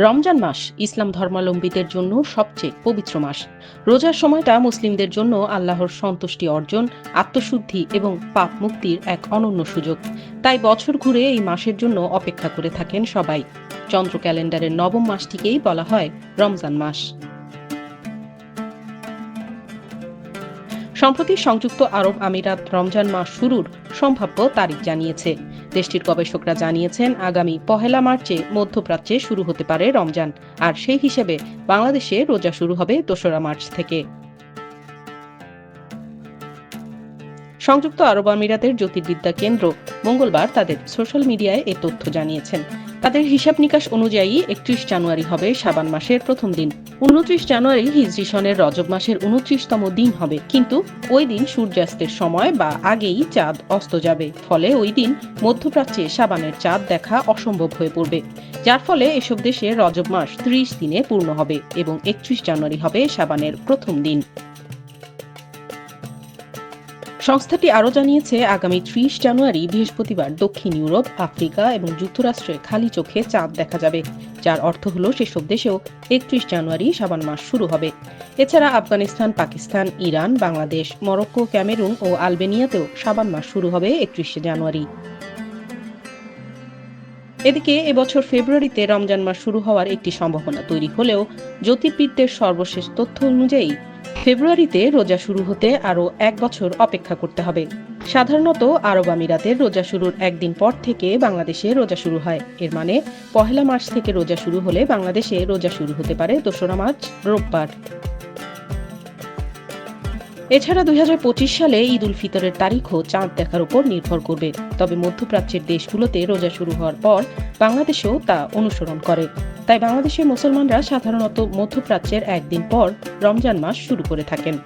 রমজান মাস ইসলাম ধর্মাবলম্বীদের জন্য সবচেয়ে পবিত্র মাস। রোজার সময়টা মুসলিমদের জন্য আল্লাহর সন্তুষ্টি অর্জন, আত্মশুদ্ধি এবং পাপ মুক্তির এক অনন্য সুযোগ। তাই বছর ঘুরে এই মাসের জন্য অপেক্ষা করে থাকেন সবাই। চন্দ্র ক্যালেন্ডারের নবম মাসটিকেই বলা হয় রমজান মাস। সম্প্রতি সংযুক্ত আরব আমিরাত রমজান মাস শুরুর সম্ভাব্য তারিখ জানিয়েছে। দেশটির গবেষকরা জানিয়েছেন, আগামী পহেলা মার্চে মধ্যপ্রাচ্যে শুরু হতে পারে রমজান, আর সেই হিসেবে বাংলাদেশে রোজা শুরু হবে দোসরা মার্চ থেকে। সংযুক্ত আরব আমিরাতের জ্যোতির্বিদ্যা কেন্দ্র মঙ্গলবার তাদের সোশ্যাল মিডিয়ায় এ তথ্য জানিয়েছেন। তাদের হিসাব নিকাশ অনুযায়ী একত্রিশ জানুয়ারি হবে সাবান মাসের প্রথম দিন। উনত্রিশ জানুয়ারি হিজরি সনের রজব মাসের উনত্রিশতম দিন হবে। কিন্তু ওই দিন সূর্যাস্তের সময় বা আগেই চাঁদ অস্ত যাবে। ফলে ওই দিন মধ্যপ্রাচ্যে সাবানের চাঁদ দেখা অসম্ভব হয়ে পড়বে। যার ফলে এসব দেশে রজব মাস ত্রিশ দিনে পূর্ণ হবে এবং একত্রিশ জানুয়ারি হবে সাবানের প্রথম দিন। সংস্থাটি আরও জানিয়েছে, আগামী ত্রিশ জানুয়ারি বৃহস্পতিবার দক্ষিণ ইউরোপ, আফ্রিকা এবং যুক্তরাষ্ট্রে খালি চোখে চাঁদ দেখা যাবে, যার অর্থ হল সেসব দেশেও একত্রিশ জানুয়ারি সাবান মাস শুরু হবে। এছাড়া Afghanistan, Pakistan, Iran, Bangladesh, Morocco, Cameroon ও আলবেনিয়াতেও সাবান মাস শুরু হবে একত্রিশে জানুয়ারি। এদিকে, এবছর ফেব্রুয়ারিতে রমজান মাস শুরু হওয়ার একটি সম্ভাবনা তৈরি হলেও, জ্যোতির্বিদদের সর্বশেষ তথ্য অনুযায়ী ফেব্রুয়ারিতে রোজা শুরু হতে আরও এক বছর অপেক্ষা করতে হবে। সাধারণত আরব আমিরাতের রোজা শুরুর একদিন পর থেকে বাংলাদেশে রোজা শুরু হয়। এর মানে পহেলা মার্চ থেকে রোজা শুরু হলে বাংলাদেশে রোজা শুরু হতে পারে দোসরা মার্চ, রোববার। এছাড়া দুই হাজার পঁচিশ সালে ঈদ উল ফিতরের তারিখও চাঁদ দেখার উপর নির্ভর করবে। তবে মধ্যপ্রাচ্যের দেশগুলোতে রোজা শুরু হওয়ার পর বাংলাদেশেও তা অনুসরণ করে। তাই বাংলাদেশের মুসলমানরা সাধারণত মধ্যপ্রাচ্যের একদিন পর রমজান মাস শুরু করে থাকেন।